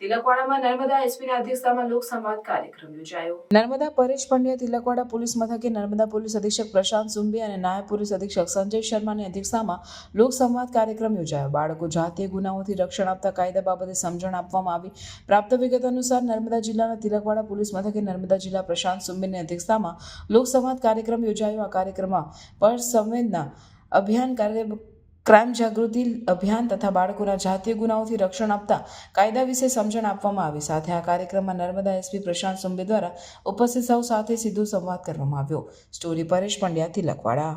તિલકવાડામાં નર્મદા એસપીના અધ્યક્ષતામાં લોક કાર્યક્રમ યોજાયો. નર્મદા પરેશ પંડ્યા, તિલકવાડા પોલીસ મથકે નર્મદા પોલીસ અધિક્ષક પ્રશાંત સુંબી અને નાયબ પોલીસ અધિક્ષક સંજય શર્માની અધ્યક્ષતામાં લોક સંવાદ કાર્યક્રમ યોજાયો. બાળકો જાતીય ગુનાઓથી રક્ષણ આપતા કાયદા બાબતે સમજણ આપવામાં આવી. પ્રાપ્ત વિગત અનુસાર નર્મદા જિલ્લાના તિલકવાડા પોલીસ મથકે નર્મદા જિલ્લા પ્રશાંત સુંબીની અધ્યક્ષતામાં લોક સંવાદ કાર્યક્રમ યોજાયો. આ કાર્યક્રમમાં પર સંવેદના અભિયાન કાર્ય ક્રાઇમ જાગૃતિ અભિયાન તથા બાળકોના જાતીય ગુનાઓથી રક્ષણ આપતા કાયદા વિશે સમજણ આપવામાં આવી સાથે આ કાર્યક્રમમાં નર્મદા એસપી પ્રશાંત સુંબે દ્વારા ઉપસ્થિત સૌ સાથે સીધો સંવાદ કરવામાં આવ્યો સ્ટોરી પરેશ પંડ્યા તિલકવાડા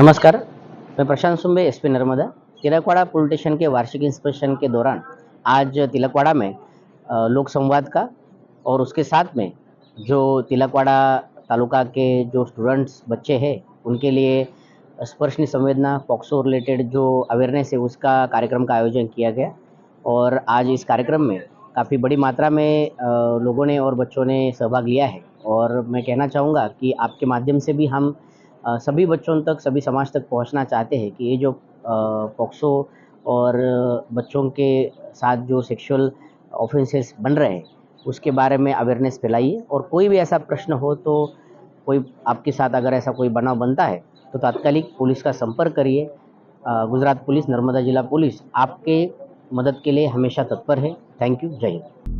नमस्कार मैं Prashant Sumbe SP Narmada Tilakwada police station के वार्षिक इंस्पेक्शन के दौरान आज तिलकवाड़ा में अ, लोक संवाद का और उसके साथ में जो तिलकवाड़ा तालुका के जो स्टूडेंट्स बच्चे हैं उनके लिए स्पर्शनी संवेदना, पॉक्सो रिलेटेड जो अवेयरनेस है, उसका कार्यक्रम का आयोजन किया गया। और आज इस कार्यक्रम में काफ़ी बड़ी मात्रा में लोगों ने और बच्चों ने सहभाग लिया है। और मैं कहना चाहूँगा कि आपके माध्यम से भी हम सभी बच्चों तक, सभी समाज तक पहुँचना चाहते हैं कि ये जो पॉक्सो और बच्चों के साथ जो सेक्सुअल ऑफेंसेस बन रहे हैं, उसके बारे में अवेयरनेस फैलाइए। और कोई भी ऐसा प्रश्न हो तो कोई आपके साथ अगर ऐसा कोई बनाव बनता है तो तात्कालिक पुलिस का संपर्क करिए। गुजरात पुलिस, नर्मदा जिला पुलिस आपके मदद के लिए हमेशा तत्पर है। थैंक यू जय हिंद।